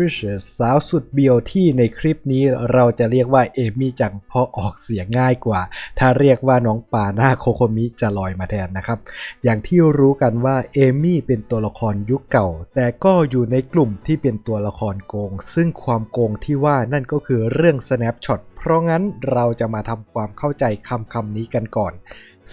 ฟิชสาวสุดเบียวที่ในคลิปนี้เราจะเรียกว่าเอมี่จังเพราะออกเสียงง่ายกว่า ถ้าเรียกว่าน้องป่าหน้าโคโคมิจะลอยมาแทนนะครับ อย่างที่รู้กันว่าเอมี่เป็นตัวละครยุคเก่า แต่ก็อยู่ในกลุ่มที่เป็นตัวละครโกง ซึ่งความโกงที่ว่านั่นก็คือเรื่อง snapshot เพราะงั้นเราจะมาทำความเข้าใจคำคำนี้กันก่อน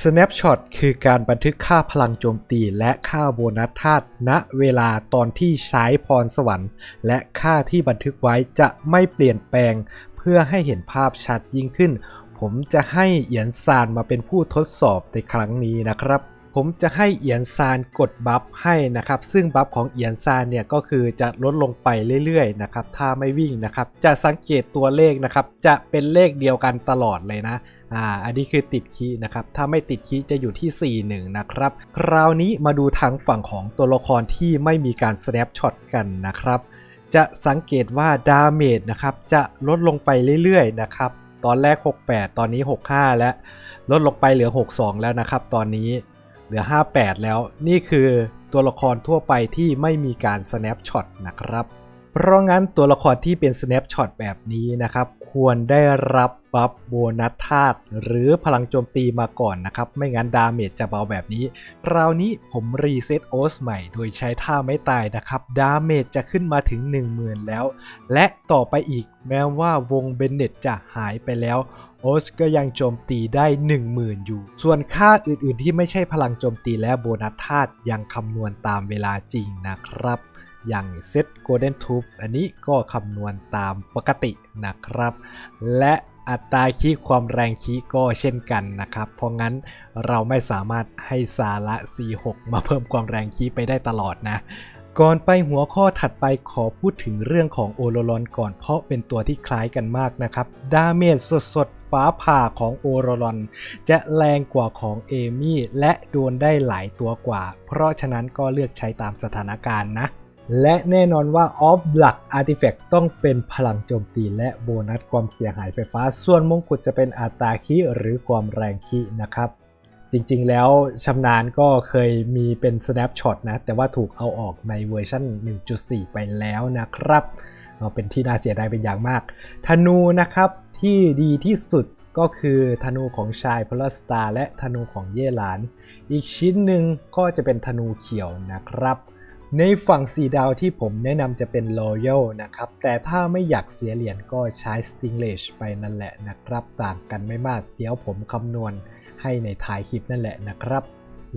Snapshot คือการบันทึกค่าพลังโจมตีและค่าโบนัสธาตุณเวลาตอนที่ใช้พรสวรรค์ และค่าที่บันทึกไว้จะไม่เปลี่ยนแปลง เพื่อให้เห็นภาพชัดยิ่งขึ้น ผมจะให้เอียนซานมาเป็นผู้ทดสอบในครั้งนี้นะครับ ผมจะให้เอียนซานกดบัฟให้นะครับ ซึ่งบัฟของเอียนซานเนี่ยก็คือจะลดลงไปเรื่อยๆนะครับ ถ้าไม่วิ่งนะครับ จะสังเกตตัวเลขนะครับ จะเป็นเลขเดียวกันตลอดเลยนะอ่าอันนี้คือติดคีย์นะครับ ถ้าไม่ติดคีย์จะอยู่ที่ 41 นะครับ คราวนี้มาดูทางฝั่งของตัวละครที่ไม่มีการ snap shot กันนะครับ จะสังเกตว่าดาเมจนะครับจะลดลงไปเรื่อยๆนะครับ ตอนแรก 68 ตอนนี้ 65 แล้ว ลดลงไปเหลือ 62 แล้วนะครับ ตอนนี้ เหลือ 58 แล้ว นี่คือตัวละครทั่วไปที่ไม่มีการ snap shot นะครับ เพราะงั้นตัวละครที่เป็น snapshot แบบนี้นะครับ ควรได้รับบัฟโบนัสธาตุหรือพลังโจมตีมาก่อนนะครับ ไม่งั้นดาเมจจะเบาแบบนี้ คราวนี้ผมรีเซ็ตโอสใหม่โดยใช้ท่าไม่ตายนะครับ ดาเมจจะขึ้นมาถึง 10,000 แล้ว และต่อไปอีกแม้ว่าวงเบนเน็ตจะหายไปแล้ว โอสก็ยังโจมตีได้ 10,000 อยู่ ส่วนค่าอื่นๆที่ไม่ใช่พลังโจมตีและโบนัสธาตุยังคำนวณตามเวลาจริงนะครับ อย่างเซต Golden Tube อันนี้ก็คำนวณตามปกตินะครับ และอัตราคีความแรงคีก็เช่นกันนะครับ เพราะงั้นเราไม่สามารถให้สาระ C6 มาเพิ่มความแรงคีไปได้ตลอดนะ ก่อนไปหัวข้อถัดไปขอพูดถึงเรื่องของโอโรลอนก่อนเพราะเป็นตัวที่คล้ายกันมากนะครับ ดาเมจสดๆ ฟ้าผ่าของโอโรลอน จะแรงกว่าของเอมี่และโดนได้หลายตัวกว่า เพราะฉะนั้นก็เลือกใช้ตามสถานการณ์นะ และแน่นอนว่าออฟหลักอาร์ติแฟกต์ต้องเป็นพลังโจมตีและโบนัสความเสียหายไฟฟ้า ส่วนมงกุฎจะเป็นอัตราคีหรือความแรงคีนะครับ จริงๆ แล้วชำนาญก็เคยมีเป็น snapshot นะ แต่ว่าถูกเอาออกในเวอร์ชัน1.4 ไปแล้วนะครับเป็นที่น่าเสียดายเป็นอย่างมาก ธนูนะครับที่ดีที่สุดก็คือธนูของชายพลสตาและธนูของเย่หลาน อีกชิ้นหนึ่งก็จะเป็นธนูเขียวนะครับ ในฝั่งสีดาวที่ผมแนะนำจะเป็น Royal นะครับ แต่ถ้าไม่อยากเสียเหรียญก็ใช้ Stinglage ไปนั่นแหละนะครับ ต่างกันไม่มาก เดี๋ยวผมคำนวณ ให้ในท้ายคลิปนั่นแหละนะครับ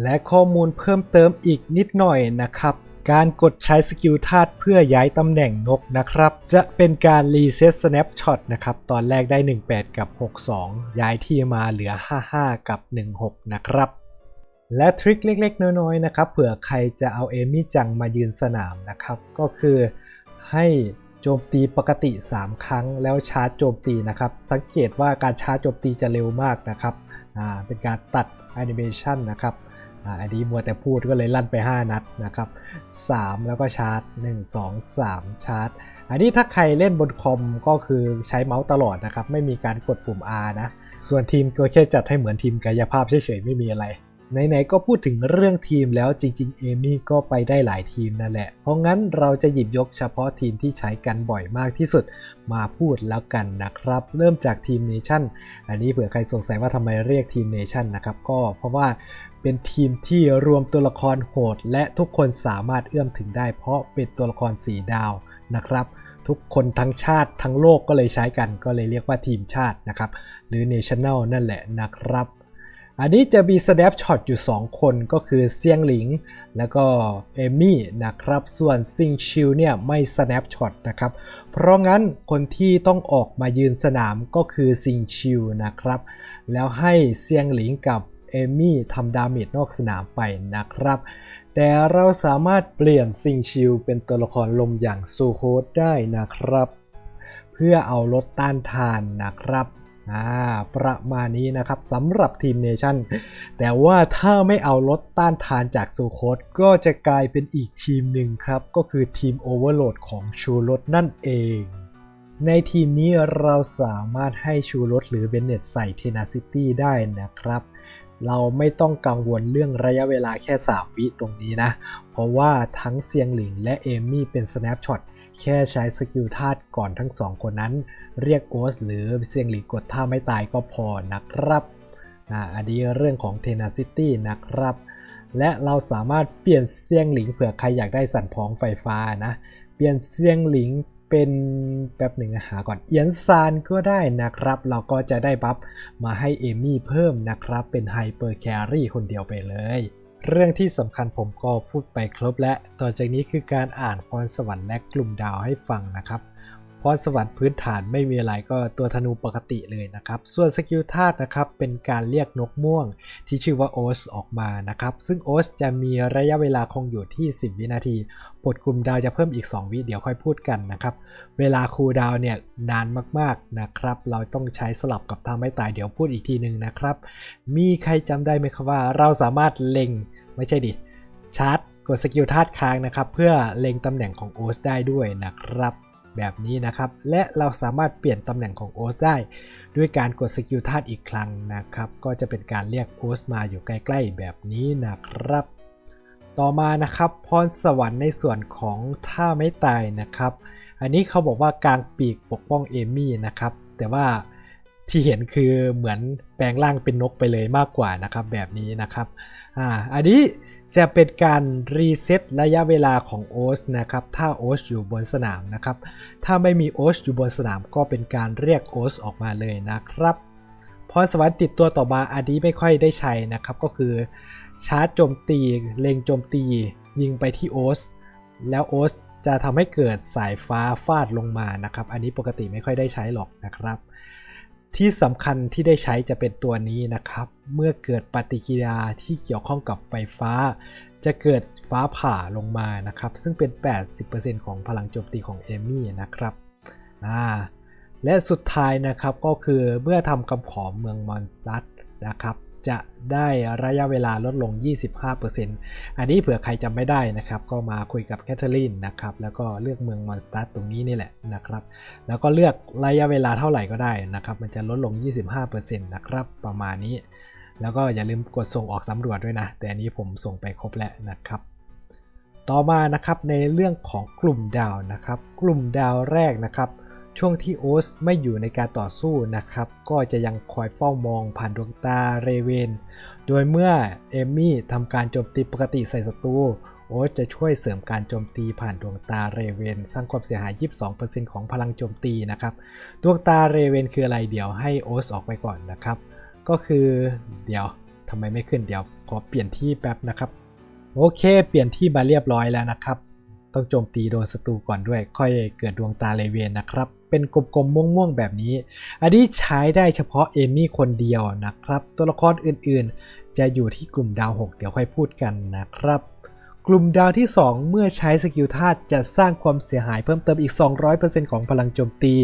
และข้อมูลเพิ่มเติมอีกนิดหน่อยนะครับ การกดใช้สกิลธาตุเพื่อย้ายตำแหน่งนกนะครับ จะเป็นการรีเซ็ต snapshot นะครับ ตอนแรกได้ 18 กับ 62 ย้ายที่มาเหลือ 55 กับ 16 นะครับและทริคเล็กๆ น้อยๆ นะครับ เผื่อใครจะเอาเอมี่จังมายืนสนามนะครับ ก็คือให้ โจมตีปกติ 3 ครั้งแล้วชาร์จโจมตีนะครับ สังเกตว่าการชาร์จโจมตีจะเร็วมากนะครับเป็นการตัดแอนิเมชันนะครับอันนี้มัวแต่พูดก็เลยลั่นไป 5 นัดนะครับ 3 แล้วก็ชาร์จ 1 2 3 ชาร์จ อันนี้ถ้าใครเล่นบนคอมก็คือใช้เมาส์ตลอดนะครับ ไม่มีการกดปุ่ม R นะ ส่วนทีมก็แค่จัดให้เหมือนทีมกายภาพเฉยๆ ไม่มีอะไร ไหนๆก็พูดถึงเรื่องทีมแล้วจริงๆ เอมี่ก็ไปได้หลายทีมนั่นแหละ เพราะงั้นเราจะหยิบยกเฉพาะทีมที่ใช้กันบ่อยมากที่สุดมาพูดแล้วกันนะครับ เริ่มจากทีมเนชั่นอันนี้เผื่อใครสงสัยว่าทำไมเรียกทีมเนชั่นนะครับก็เพราะว่าเป็นทีมที่รวมตัวละครโหด และทุกคนสามารถเอื้อมถึงได้ เพราะเป็นตัวละครสีดาวนะครับ ทุกคนทั้งชาติทั้งโลกก็เลยใช้กันก็เลยเรียกว่าทีมชาตินะครับ หรือ National นั่นแหละนะครับ อันนี้จะมี snapshot อยู่ 2 คนก็คือเซียงหลิง แล้วก็เอมี่นะครับ ส่วนซิงชิวเนี่ยไม่ snapshot นะครับ เพราะงั้นคนที่ต้องออกมายืนสนามก็คือซิงชิวนะครับ แล้วให้เซียงหลิงกับเอมี่ทำดาเมจนอกสนามไปนะครับ แต่เราสามารถเปลี่ยนซิงชิวเป็นตัวละครลมอย่างซูโคดได้นะครับ เพื่อเอาลดต้านทานนะครับ อ่าประมาณนี้นะครับสำหรับทีมเนชั่นแต่ว่าถ้าไม่เอาลดต้านทานจากซูโคดก็จะกลายเป็นอีกทีมหนึ่งครับ ก็คือทีมโอเวอร์โหลดของชูรสนั่นเอง ในทีมนี้เราสามารถให้ชูรสหรือเบนเนตใส่เทนาซิตี้ได้นะครับ เราไม่ต้องกังวลเรื่องระยะเวลาแค่ 3 วิตรงนี้นะ เพราะว่าทั้งเซียงหลิงและเอมี่เป็น snapshot แแค่ใช้สกิลธาตุก่อนทั้งสองคนนั้น เรียกโอสหรือเซียงหลิงกดท่าไม่ตายก็พอนะครับอ่าอันนี้เรื่องของ tenacity นะครับ และเราสามารถเปลี่ยนเซียงหลิงเผื่อใครอยากได้สั่นพ้องไฟฟ้านะ เปลี่ยนเซียงหลิงเป็นแป๊บหนึ่งหาก่อนเอียนซานก็ได้นะครับ เราก็จะได้บัฟมาให้เอมี่เพิ่มนะครับ เป็นไฮเปอร์แครี่คนเดียวไปเลย เรื่องที่สำคัญผมก็พูดไปครบและต่อจากนี้คือการอ่านพรสวรรค์และกลุ่มดาวให้ฟังนะครับ พรสวรรค์พื้นฐานไม่มีอะไรก็ตัวธนูปกติเลยนะครับ ส่วนสกิลธาตุนะครับเป็นการเรียกนกม่วงที่ชื่อว่าโอสออกมานะครับ ซึ่งโอสจะมีระยะเวลาคงอยู่ที่ 10 วินาทีปลดกลุ่มดาวจะเพิ่มอีก 2 วิเดี๋ยวค่อยพูดกันนะครับ เวลาคูลดาวเนี่ยนานมากๆนะครับ เราต้องใช้สลับกับทำไม่ตายเดี๋ยวพูดอีกทีหนึ่งนะครับ มีใครจำได้ไหมครับว่า เราสามารถเล็งไม่ใช่ดิชาร์จกดสกิลธาตุค้างนะครับ เพื่อเล็งตำแหน่งของโอสได้ด้วยนะครับ แบบนี้นะครับ และเราสามารถเปลี่ยนตำแหน่งของโอสได้ ด้วยการกดสกิลธาตุอีกครั้งนะครับ ก็จะเป็นการเรียกโอสมาอยู่ใกล้ ๆ แบบนี้นะครับ ต่อมานะครับพรสวรรค์ในส่วนของท่าไม่ตายนะครับ อันนี้เขาบอกว่ากลางปีกปกป้องเอมี่นะครับ แต่ว่าที่เห็นคือเหมือนแปลงร่างเป็นนกไปเลยมากกว่านะครับ แบบนี้นะครับอ่าอันนี้ จะเป็นการรีเซ็ตระยะเวลาของโอสนะครับ ถ้าโอสอยู่บนสนามนะครับ ถ้าไม่มีโอสอยู่บนสนามก็เป็นการเรียกโอสออกมาเลยนะครับพรสวรรค์ติดตัวต่อมาอันนี้ไม่ค่อยได้ใช้นะครับ ก็คือชาร์จโจมตีเล็งโจมตี ยิงไปที่โอสแล้วโอสจะทำให้เกิดสายฟ้าฟาดลงมานะครับ อันนี้ปกติไม่ค่อยได้ใช้หรอกนะครับ ที่สำคัญที่ได้ใช้จะเป็นตัวนี้นะครับ เมื่อเกิดปฏิกิริยาที่เกี่ยวข้องกับไฟฟ้า จะเกิดฟ้าผ่าลงมานะครับ ซึ่งเป็น 80%ของพลังโจมตีของเอมี่นะครับอ่าและสุดท้ายนะครับก็คือเมื่อทำคำขอเมืองมอนสตัสนะครับ จะได้ระยะเวลาลดลง 25%อันนี้เผื่อใครจำไม่ได้นะครับ ก็มาคุยกับแคทเธอรีนนะครับ แล้วก็เลือกเมืองมอนสตัสตรงนี้นี่แหละนะครับ แล้วก็เลือกระยะเวลาเท่าไหร่ก็ได้นะครับ มันจะลดลง 25%นะครับ ประมาณนี้ แล้วก็อย่าลืมกดส่งออกสำรวจด้วยนะ แต่อันนี้ผมส่งไปครบแล้วนะครับต่อมานะครับในเรื่องของกลุ่มดาวนะครับ กลุ่มดาวแรกนะครับ ช่วงที่โอสไม่อยู่ในการต่อสู้นะครับ ก็จะยังคอยเฝ้ามองผ่านดวงตาเรเวน โดยเมื่อเอมมี่ทำการโจมตีปกติใส่ศัตรูโอสจะช่วยเสริมการโจมตีผ่านดวงตาเรเวน สร้างความเสียหาย 22%ของพลังโจมตีนะครับ ดวงตาเรเวนคืออะไรเดี๋ยวให้โอสออกไปก่อนนะครับ ก็คือเดี๋ยวทำไมไม่ขึ้นเดี๋ยวขอเปลี่ยนที่แป๊บนะครับ โอเค เปลี่ยนที่มาเรียบร้อยแล้วนะครับ ต้องโจมตีโดนศัตรูก่อนด้วย ค่อยเกิดดวงตาเลเวนนะครับ เป็นกลมๆม่วงๆแบบนี้ อันนี้ใช้ได้เฉพาะเอมี่คนเดียวนะครับ ตัวละครอื่นๆ จะอยู่ที่กลุ่มดาว 6 เดี๋ยวค่อยพูดกันนะครับ กลุ่มดาวที่ 2 เมื่อใช้สกิลธาตุจะสร้างความเสียหายเพิ่มเติมอีก 200%ของพลังโจมตี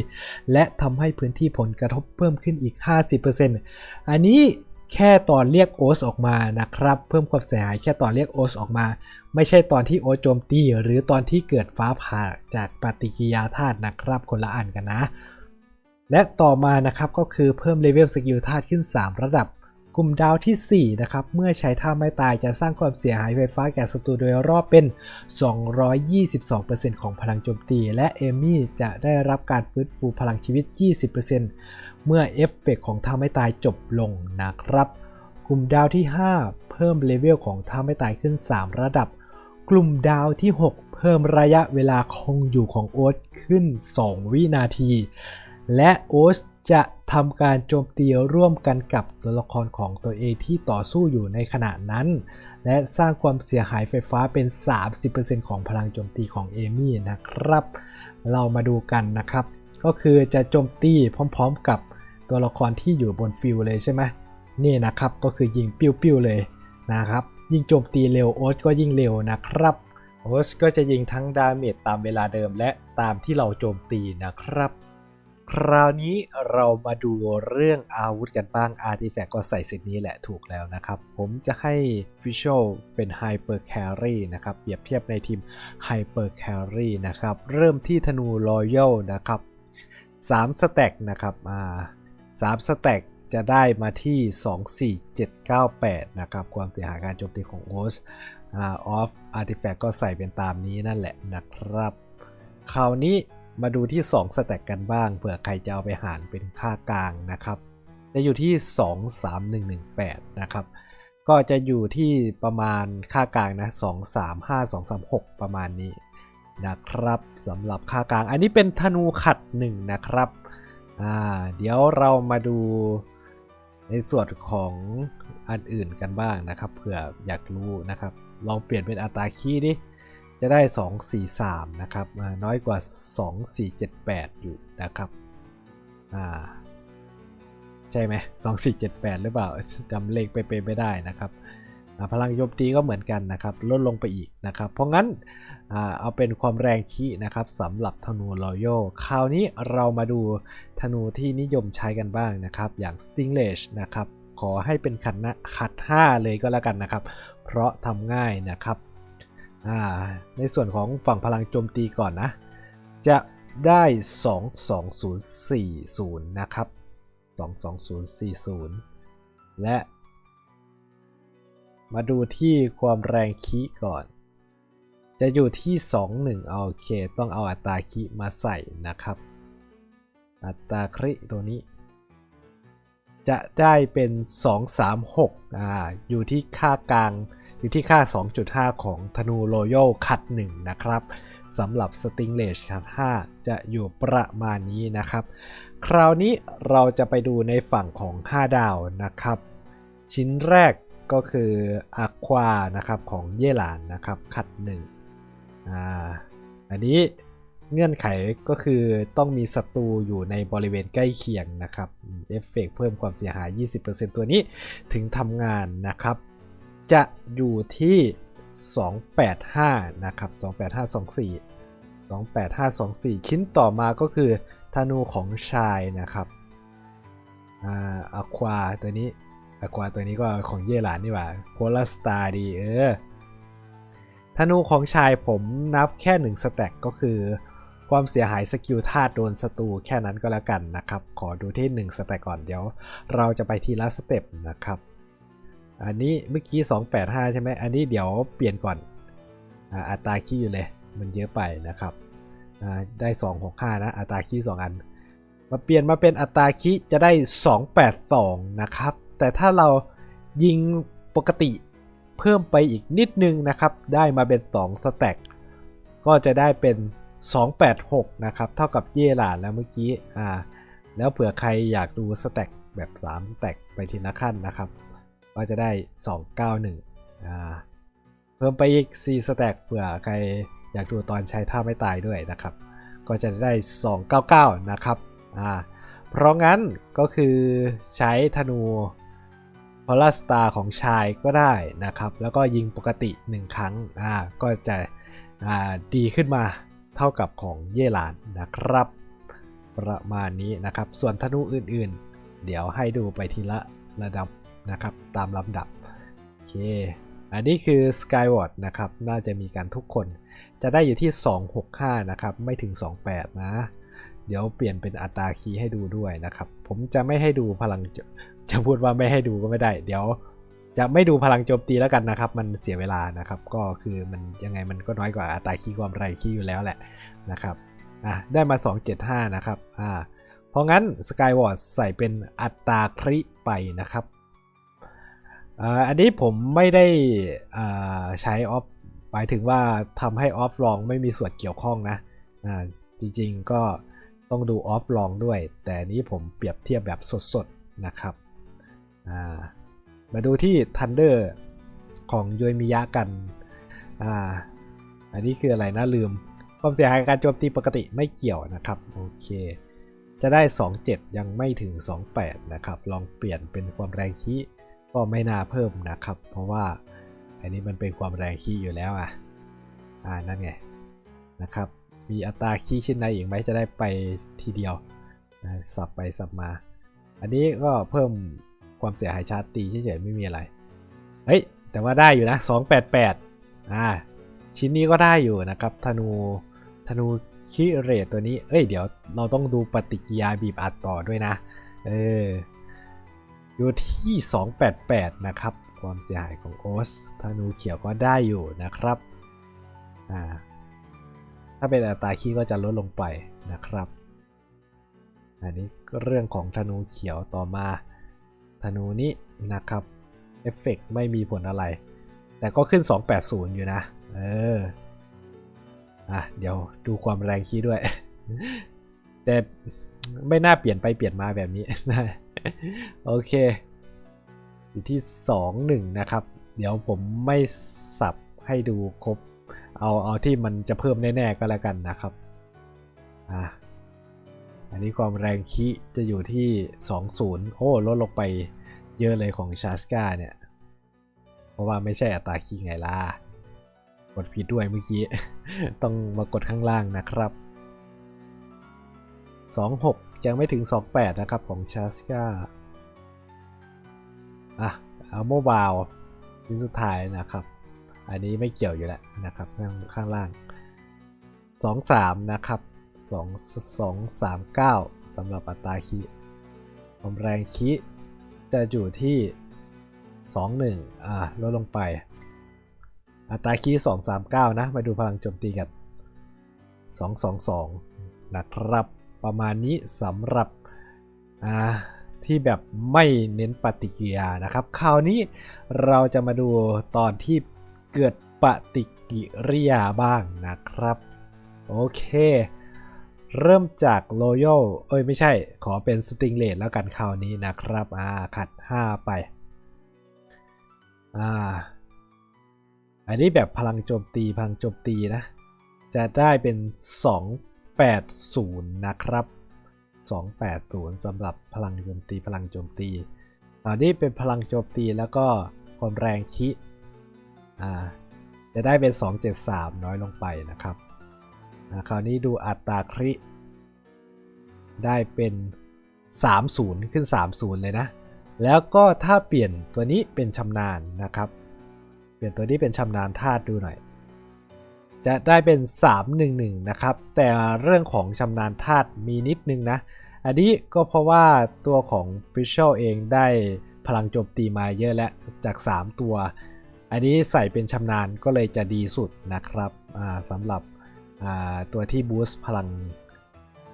และทำให้พื้นที่ผลกระทบเพิ่มขึ้นอีก 50%อันนี้ แค่ตอนเรียกโอสออกมานะครับ เพิ่มความเสียหายแค่ตอนเรียกโอสออกมา ไม่ใช่ตอนที่โอสโจมตีหรือตอนที่เกิดฟ้าผ่าจากปฏิกิริยาธาตุนะครับ คนละอันกันนะ และต่อมานะครับก็คือเพิ่มเลเวลสกิลธาตุขึ้น 3 ระดับ กลุ่มดาวที่ 4 นะครับ เมื่อใช้ท่าไม่ตายจะสร้างความเสียหายไฟฟ้าแก่ศัตรูโดยรอบเป็น 222%ของพลังโจมตี และเอมี่จะได้รับการฟื้นฟูพลังชีวิต 20% เมื่อเอฟเฟกของท่าไม่ตายจบลงนะครับ กลุ่มดาวที่ 5 เพิ่มเลเวลของท่าไม่ตายขึ้น 3 ระดับ กลุ่มดาวที่ 6 เพิ่มระยะเวลาคงอยู่ของโอ๊ตขึ้น 2 วินาที และโอ๊ตจะทำการโจมตีร่วมกันกับตัวละครของตัวเองที่ต่อสู้อยู่ในขณะนั้น และสร้างความเสียหายไฟฟ้าเป็น 30%ของพลังโจมตีของเอมี่นะครับ เรามาดูกันนะครับ ก็คือจะโจมตีพร้อมๆกับ ตัวละครที่อยู่บนฟิลเลยใช่ไหมนี่นะครับก็คือยิงปิ้วๆเลยนะครับยิงโจมตีเร็วโอ๊ตก็ยิ่งเร็วนะครับโอ๊ตก็จะยิงทั้งดาเมจตามเวลาเดิมและตามที่เราโจมตีนะครับ คราวนี้เรามาดูเรื่องอาวุธกันบ้าง Artifact ก็ใส่สิทนี้แหละถูกแล้วนะครับ ผมจะให้ Visual เป็น Hyper Carry นะครับเปรียบเทียบในทีม Hyper Carry นะครับ เริ่มที่ธนู Royal นะครับ3สแต็กนะครับอ่า 3 สแต็กจะได้มาที่ 24798 นะครับ ความเสียหายการโจมตีของโอสออฟอาร์ติแฟกก็ใส่เป็นตามนี้นั่นแหละนะครับ คราวนี้มาดูที่ 2 สแต็กกันบ้าง เผื่อใครจะเอาไปหารเป็นค่ากลางนะครับ จะอยู่ที่ 23118 นะครับ ก็จะอยู่ที่ประมาณค่ากลางนะ 235 236 ประมาณนี้นะครับสำหรับค่ากลาง อันนี้เป็นธนูขัด 1 นะครับ อ่าเดี๋ยวเรามาดูในส่วนของอันอื่นกันบ้างนะครับเผื่ออยากรู้นะครับ ลองเปลี่ยนเป็นอัตราคีย์ดิจะได้ 243 นะครับน้อยกว่า 2478 อยู่นะครับอ่าใช่ไหม2478 หรือเปล่าจำเลขไปเป๊ะไม่ได้นะครับ พลังโจมตีก็เหมือนกันนะครับลดลงไปอีกนะครับ เพราะงั้นเอาเป็นความแรงคีนะครับสำหรับธนูรอยัลคราวนี้เรามาดูธนูที่นิยมใช้กันบ้างนะครับ อย่าง Stinglage นะครับ ขอให้เป็นขัดนะขัด 5 เลยก็แล้วกันนะครับ เพราะทำง่ายนะครับ ในส่วนของฝั่งพลังโจมตีก่อนนะ จะได้ 22040 นะครับ 22040 และ มาดูที่ความแรงคีก่อน จะอยู่ที่ 21โอเค ต้องเอาอัตราคีมาใส่นะครับ อัตราคริตัวนี้ จะได้เป็น 236อ่าอยู่ที่ค่ากลางอยู่ที่ค่า 2.5 ของธนูโรโยคัด1นะครับสำหรับสติงเลชคัด5จะอยู่ประมาณนี้นะครับ คราวนี้เราจะไปดูในฝั่งของ 5 ดาวนะครับ ชิ้นแรก ก็คืออะควานะครับของเยหลานนะครับขัด1อ่าอันนี้เงื่อนไขก็คือต้องมีศัตรูอยู่ในบริเวณใกล้เคียงนะครับเอฟเฟกเพิ่มความเสียหาย 20%ตัวนี้ถึงทำงานนะครับ จะอยู่ที่ 285 นะครับ 28524 28524 ชิ้นต่อมาก็คือธนูของชายนะครับ อ่าอะควาตัวนี้ อะควาตัวนี้ก็ของเย่หลานนี่หว่าโพลาสตาร์ดีเออธนูของชายผมนับแค่1สแต็กก็คือ ความเสียหายสกิลธาตุโดนศัตรูแค่นั้นก็แล้วกันนะครับ ขอดูที่ 1 สแต็กก่อนเดี๋ยว เราจะไปทีละสเต็ปนะครับ อันนี้เมื่อกี้ 285 ใช่ไหมอันนี้เดี๋ยวเปลี่ยนก่อนอ่าอัตราคีย์อยู่เลยมันเยอะไปนะครับอ่าได้ 265 นะ อัตราคีย์2อัน มาเปลี่ยนมาเป็นอัตราคีย์จะได้ 282 นะครับ แต่ถ้าเรายิงปกติเพิ่มไปอีกนิดนึงนะครับ ได้มาเป็น2สแต็กก็จะได้เป็น 286 นะครับ เท่ากับเย่หลานแล้วเมื่อกี้อ่าแล้วเผื่อใครอยากดูสแต็กแบบ3สแต็กไปทีละขั้นนะครับ ก็จะได้ 291อ่าเพิ่มไปอีก4สแต็กเผื่อใครอยากดูตอนใช้ท่าไม่ตายด้วยนะครับ ก็จะได้ 299 นะครับอ่าเพราะงั้นก็คือใช้ธนู พอลาสตาของชายก็ได้นะครับ แล้วก็ยิงปกติ 1 ครั้งอ่าก็จะอ่าดีขึ้นมาเท่ากับของเยลานนะครับ ประมาณนี้นะครับ ส่วนธนูอื่นๆ เดี๋ยวให้ดูไปทีละระดับนะครับตามลำดับโอเคอันนี้คือ Skyward นะครับ น่าจะมีกันทุกคน จะได้อยู่ที่ 265 นะครับ ไม่ถึง 28 นะ เดี๋ยวเปลี่ยนเป็นอัตราคีย์ให้ดูด้วยนะครับ ผมจะไม่ให้ดูพลัง จะพูดว่าไม่ให้ดูก็ไม่ได้ เดี๋ยวจะไม่ดูพลังโจมตีแล้วกันนะครับ มันเสียเวลานะครับ ก็คือมันยังไงมันก็น้อยกว่าอัตราคีย์ความไรคีย์อยู่แล้วแหละนะครับอะได้มา 275 นะครับอ่าเพราะงั้น Skyward ใส่เป็นอัตราคริไปนะครับอ่าอันนี้ผมไม่ได้อ่าใช้ออฟหมายถึงว่าทำให้ออฟลองไม่มีส่วนเกี่ยวข้องนะอ่าจริงๆก็ต้องดูออฟลองด้วย แต่นี้ผมเปรียบเทียบแบบสดๆนะครับ อ่ามาดูที่ Thunder ของโยมิยะกันอ่าอันนี้คืออะไรนะลืม ความเสียหายการโจมตีปกติไม่เกี่ยวนะครับ โอเค จะได้ 27 ยังไม่ถึง 28 นะครับ ลองเปลี่ยนเป็นความแรงคีก็ไม่น่าเพิ่มนะครับ เพราะว่าอันนี้มันเป็นความแรงคีอยู่แล้วอะอ่านั่นไงนะครับ มีอัตราคีชิ้นในอีกไหมจะได้ไปทีเดียวสับไปสับมา อันนี้ก็เพิ่ม ความเสียหายชาร์จตีเฉยๆไม่มีอะไร เฮ้ย แต่ว่าได้อยู่นะ 288 อ่า ชิ้นนี้ก็ได้อยู่นะครับธนูธนูคิเรตตัวนี้ เอ้ย เดี๋ยวเราต้องดูปฏิกิริยาบีบอัดต่อด้วยนะ เออ อยู่ที่ 288 นะครับ ความเสียหายของโอสธนูเขียวก็ได้อยู่นะครับ อ่า ถ้าเป็นอัตราคีก็จะลดลงไปนะครับ อันนี้ก็เรื่องของธนูเขียวต่อมา ธนูนี้นะครับเอฟเฟกต์ไม่มีผลอะไร แต่ก็ขึ้น 280 อยู่นะ เออ อะ เดี๋ยวดูความแรงคีด้วย แต่ไม่น่าเปลี่ยนไปเปลี่ยนมาแบบนี้ โอเค อยู่ที่ 2 1 นะครับ เดี๋ยวผมไม่สับให้ดูครบ เอา เอาที่มันจะเพิ่มแน่ ๆ ก็แล้วกันนะครับ อะ อันนี้ความแรงคีจะอยู่ที่ 20 โอ้ ลดลงไปเยอะเลยของชาสกาเนี่ย เพราะว่าไม่ใช่อัตราคีไงล่ะ กดผิดด้วยเมื่อกี้ ต้องมากดข้างล่างนะครับ 26 ยังไม่ถึง 28 นะครับของชาสกาอะเอาโมบายที่สุดท้ายนะครับ อันนี้ไม่เกี่ยวอยู่แล้วนะครับข้างข้างล่าง 23 นะครับ 2 2 3 9สำหรับอัตราคีความแรงคีจะอยู่ที่ 21อ่าลดลงไป อัตราคี239 นะ มาดูพลังโจมตีกัน 222 นะครับ ประมาณนี้สำหรับอ่าที่แบบไม่เน้นปฏิกิริยานะครับ คราวนี้เราจะมาดูตอนที่เกิดปฏิกิริยาบ้างนะครับ โอเค เริ่มจาก Royal เอ้ยไม่ใช่ขอเป็น Sting Rate แล้วกันคราวนี้นะครับ อ่า ขัด 5 ไป อ่า อันนี้แบบพลังโจมตีพลังโจมตีนะ จะได้เป็น 280 นะครับ 280สำหรับพลังโจมตีพลังโจมตี อันนี้เป็นพลังโจมตีแล้วก็ความแรงคิ อ่า จะได้เป็น 273 น้อยลงไปนะครับ คราวนี้ดูอัตราคริ ได้เป็น 30 ขึ้น 30 เลยนะ แล้วก็ถ้าเปลี่ยนตัวนี้เป็นชำนาญนะครับ เปลี่ยนตัวนี้เป็นชำนาญธาตุดูหน่อย จะได้เป็น 311 นะครับ แต่เรื่องของชำนาญธาตุมีนิดนึงนะ อันนี้ก็เพราะว่าตัวของ f i s h a l เองได้พลังโจมตีมาเยอะแล้วจาก 3 ตัว อันนี้ใส่เป็นชำนาญก็เลยจะดีสุดนะครับสำหรับ ตัวที่บูสต์พลัง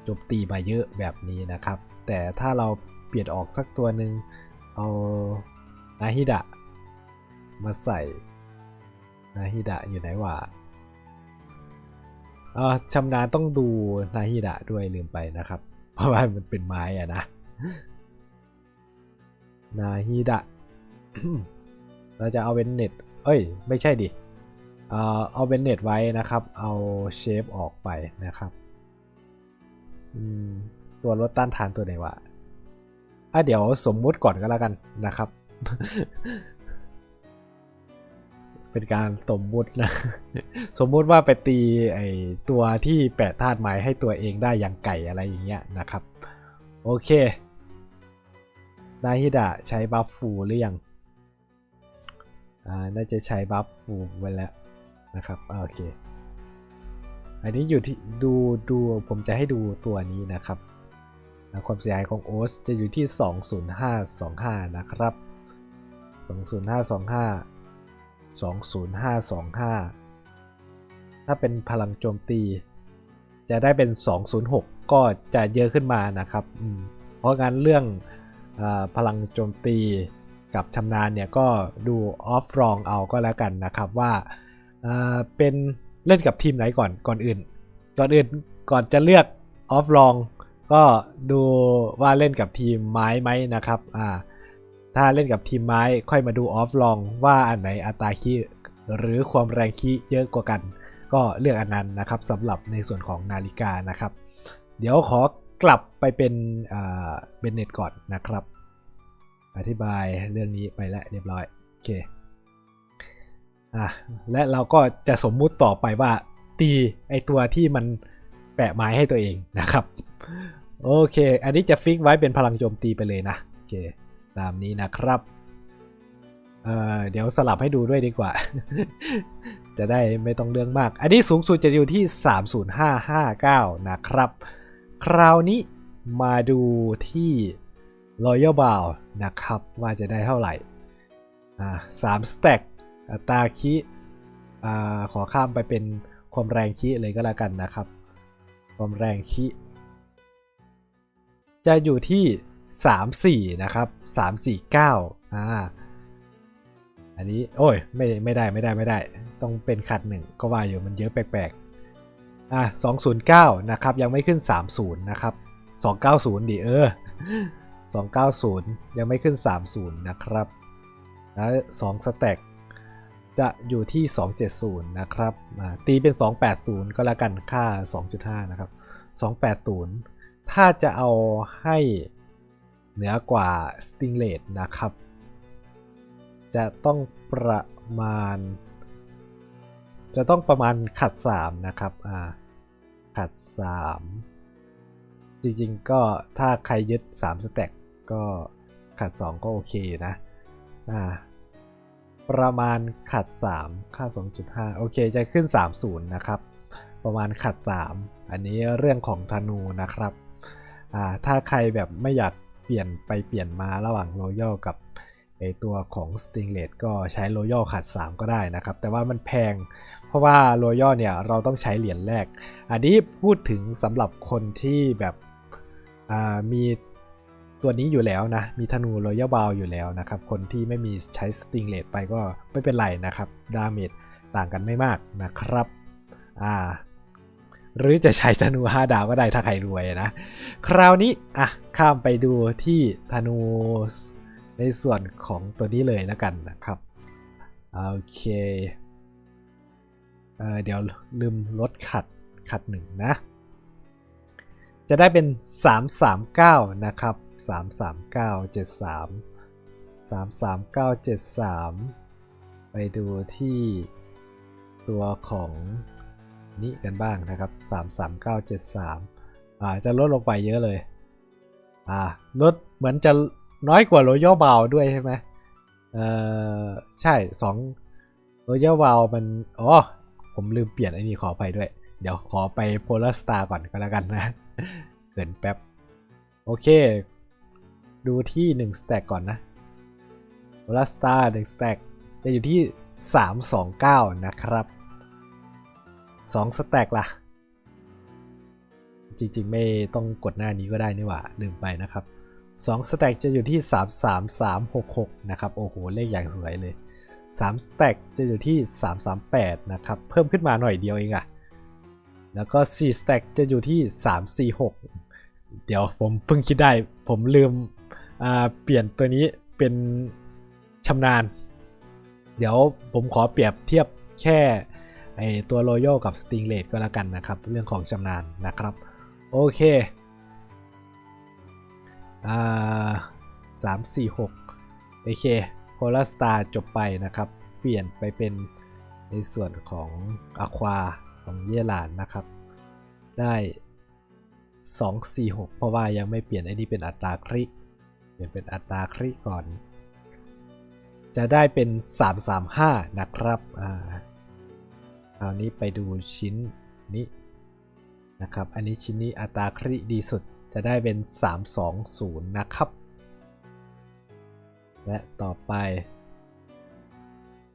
โจมตีมาเยอะแบบนี้นะครับ แต่ถ้าเราเปลี่ยนออกสักตัวหนึ่งเอานาฮิดะมาใส่นาฮิดะอยู่ไหนวะออชำนาญต้องดูนาฮิดะด้วยลืมไปนะครับ เพราะว่ามันเป็นไม้อะนะนาฮิดะเราจะเอาเป็นเน็ต เอ้ย ไม่ใช่ดิ เอาเบนเน็ตไว้นะครับ เอาเชฟออกไปนะครับตัวลดต้านทานตัวไหนวะอะเดี๋ยวสมมุติก่อนก็แล้วกันนะครับ เป็นการสมมุตินะ สมมุติว่าไปตีไอตัวที่แปะธาตุไม้ให้ตัวเองได้อย่างไก่อะไรอย่างเงี้ยนะครับ โอเคนาฮิดะใช้บัฟฟูหรือยัง อ่า น่าจะใช้บัฟฟูไว้แล้ว นะครับโอเค อันนี้อยู่ที่ดูดูผมจะให้ดูตัวนี้นะครับความเสียหายของโอสจะอยู่ที่ 20525 นะครับ 20525 20525 ถ้าเป็นพลังโจมตี จะได้เป็น 206 ก็จะเยอะขึ้นมานะครับ เพราะงั้นเรื่องอพลังโจมตีกับชำนาญเนี่ยก็ดูออฟรองเอาก็แล้วกันนะครับว่า เป็นเล่นกับทีมไหนก่อนก่อนอื่น ก่อนอื่นก่อนจะเลือกออฟลองก็ดูว่าเล่นกับทีมไม้ไหมนะครับอ่าถ้าเล่นกับทีมไม้ค่อยมาดูออฟลองว่าอันไหนอัตราคีหรือความแรงคีเยอะกว่ากัน ก็เลือกอันนั้นนะครับสำหรับในส่วนของนาฬิกานะครับ เดี๋ยวขอกลับไปเป็นเบนเน็ตก่อนนะครับ อธิบายเรื่องนี้ไปแล้วเรียบร้อย โอเค อะและเราก็จะสมมุติต่อไปว่า ตีไอตัวที่มันแปะไม้ให้ตัวเองนะครับ โอเค อันนี้จะฟิกไว้เป็นพลังโจมตีไปเลยนะโอเค ตามนี้นะครับเออเดี๋ยวสลับให้ดูด้วยดีกว่า จะได้ไม่ต้องเรื่องมาก อันนี้สูงสุดจะอยู่ที่ 30559 นะครับ คราวนี้มาดูที่ Royal b o w นะครับ ว่าจะได้เท่าไหร่อ่าสามสแต็ก อัตราคิอ่าขอข้ามไปเป็นความแรงคิเลยก็แล้วกันนะครับ ความแรงคิจะอยู่ที่ 34 นะครับ 349อ่าอันนี้โอ้ยไม่ไม่ได้ไม่ได้ไม่ได้ ต้องเป็นขัดหนึ่งก็ว่าอยู่มันเยอะแปลกๆอะ209 นะครับ ยังไม่ขึ้น 30 นะครับ 290 ดิเออ 290 ยังไม่ขึ้น 30 นะครับแล้ว2สแต็ก จะอยู่ที่ 270 นะครับตีเป็น 280 ก็แล้วกันค่า 2.5 นะครับ 280 ถ้าจะเอาให้เหนือกว่า s t i n g r a t นะครับ จะต้องประมาณ จะต้องประมาณขัด 3 นะครับอ่าขัด 3 จริงๆก็ถ้าใครยึด 3 สแต็กก็ขัด 2 ก็โอเคอยู่นะอ่า ประมาณขัด 3 ค่า 2.5 โอเค จะขึ้น 30 นะครับ ประมาณขัด 3 อันนี้เรื่องของธนูนะครับ อ่า ถ้าใครแบบไม่อยากเปลี่ยนไปเปลี่ยนมาระหว่าง Royal กับไอตัวของ Stingray ก็ใช้ Royal ขัด 3 ก็ได้นะครับ แต่ว่ามันแพง เพราะว่า Royal เนี่ยเราต้องใช้เหรียญแรก อันนี้พูดถึงสำหรับคนที่แบบอ่ามี ตัวนี้อยู่แล้วนะ มีธนู Royal b o w อยู่แล้วนะครับ คนที่ไม่มีใช้ Stingray ไปก็ไม่เป็นไรนะครับ ดาเมจต่างกันไม่มากนะครับ อ่า หรือจะใช้ธนู5ดาวก็ได้ถ้าใครรวยนะ คราวนี้ อะ ข้ามไปดูที่ธนูในส่วนของตัวนี้เลยแล้วกันนะครับ โอเคเเดี๋ยวลืมลดขัดขัดหนึ่งนะ จะได้เป็น 339 นะครับ 33973 33973 ไปดูที่ตัวของนี้กันบ้างนะครับ 33973 อ่าจะลดลงไปเยอะเลย อ่าลดเหมือนจะน้อยกว่า Royal b o w ด้วยใช่ไหมเอ่อใช่2 Royal b o w มันอ๋อผมลืมเปลี่ยนไอ้นี่ขอไปด้วย เดี๋ยวขอไป Polar Star ก่อนก็แล้วกันนะ เกินแป๊บ โอเค ดูที่1 stack ก่อนนะ Polar Star 1 stack จะอยู่ที่ 329 นะครับ 2 stack ล่ะ จริงๆ ไม่ต้องกดหน้านี้ก็ได้นี่หว่าลืมไปนะครับ2สแต็กจะอยู่ที่ 33366 นะครับ โอ้โห เลขอย่างสวยเลย3สแต็กจะอยู่ที่ 338 นะครับ เพิ่มขึ้นมาหน่อยเดียวเองอะแล้วก็4สแต็กจะอยู่ที่ 346 เดี๋ยวผมเพิ่งคิดได้ ผมลืม เปลี่ยนตัวนี้เป็นชำนาญ เดี๋ยวผมขอเปรียบเทียบแค่ไอตัว Royal กับ Stingray ก็แล้วกันนะครับ เรื่องของชำนาญนะครับ โอเคอ่าสามสี่หกโอเคโพลาสตาร์จบไปนะครับ เปลี่ยนไปเป็นในส่วนของอะควาของเยลานนะครับ ได้ 246 เพราะว่ายังไม่เปลี่ยนไอ้นี่เป็นอัตราคริ เปลี่ยนเป็นอัตราคริก่อน จะได้เป็น 335 นะครับอ่าคราวนี้ไปดูชิ้นนี้นะครับ อันนี้ชิ้นนี้อัตราคริดีสุดจะได้เป็น 320 นะครับ และต่อไป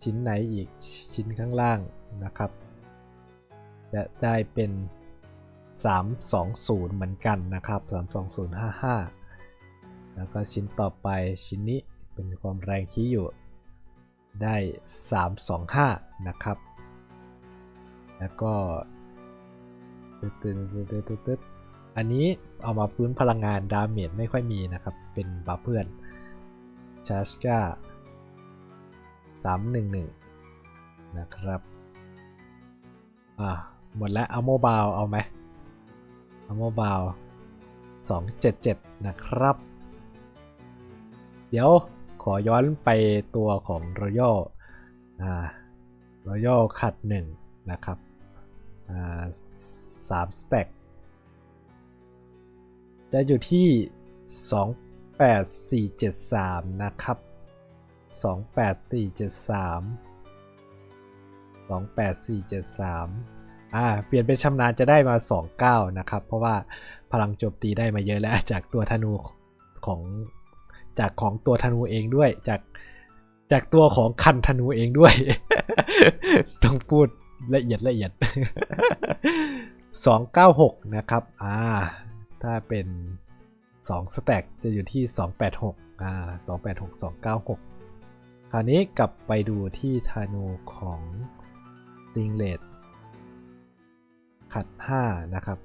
ชิ้นไหนอีกชิ้นข้างล่างนะครับ จะได้เป็น 320 เหมือนกันนะครับ 32055 แล้วก็ชิ้นต่อไปชิ้นนี้เป็นความแรงคี้อยู่ ได้ 325 นะครับ แล้วก็ตึ๊ดตึ๊ดตึ๊ดตึ๊ดตึ๊ดตึ๊ดอันนี้เอามาฟื้นพลังงานดาเมจไม่ค่อยมีนะครับ เป็นบัฟเพื่อนชาร์จก้า311 นะครับ อ่าหมดแล้วเอาโมบายเอาไหมเอาโมบาย277 นะครับ เดี๋ยวขอย้อนไปตัวของ Royal อ่า Royal ขัด1นะครับอ่าสามสแต็กจะอยู่ที่ 28473 นะครับ 28473 28473 อ่า เปลี่ยนเป็นชำนาญจะได้มา 29 นะครับ เพราะว่าพลังโจมตีได้มาเยอะแล้วจากตัวธนูของ จากของตัวธนูเองด้วย จากจากตัวของคันธนูเองด้วย ต้องพูดละเอียดละเอียด 296 นะครับ อ่า ถ้าเป็น 2 สแต็กจะอยู่ที่ 286 อ่า 286 296 คราวนี้กลับไปดูที่ธนูของติงเลดขัด 5 นะครับ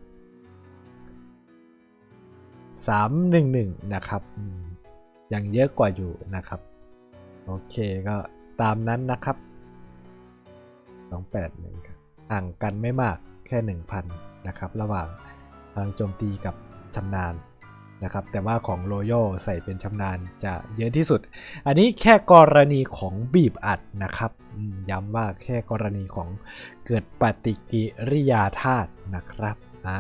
311 นะครับ ยังเยอะกว่าอยู่นะครับ โอเคก็ตามนั้นนะครับ 281ครับห่างกันไม่มากแค่ 1,000 นะครับ ระหว่างพลังโจมตีกับชำนาญนะครับ แต่ว่าของ Royal ใส่เป็นชำนาญจะเยอะที่สุด อันนี้แค่กรณีของบีบอัดนะครับ ย้ำว่าแค่กรณีของเกิดปฏิกิริยาธาตุนะครับ อ่า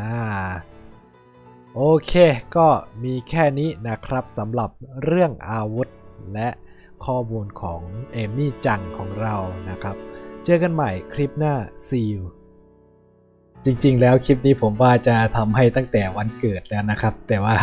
โอเค ก็มีแค่นี้นะครับสำหรับเรื่องอาวุธและข้อมูลของเอมี่จังของเรานะครับ เจอกันใหม่คลิปหน้า see you จริงๆ แล้วคลิปนี้ผมว่าจะทำให้ตั้งแต่วันเกิดแล้วนะครับ แต่ว่า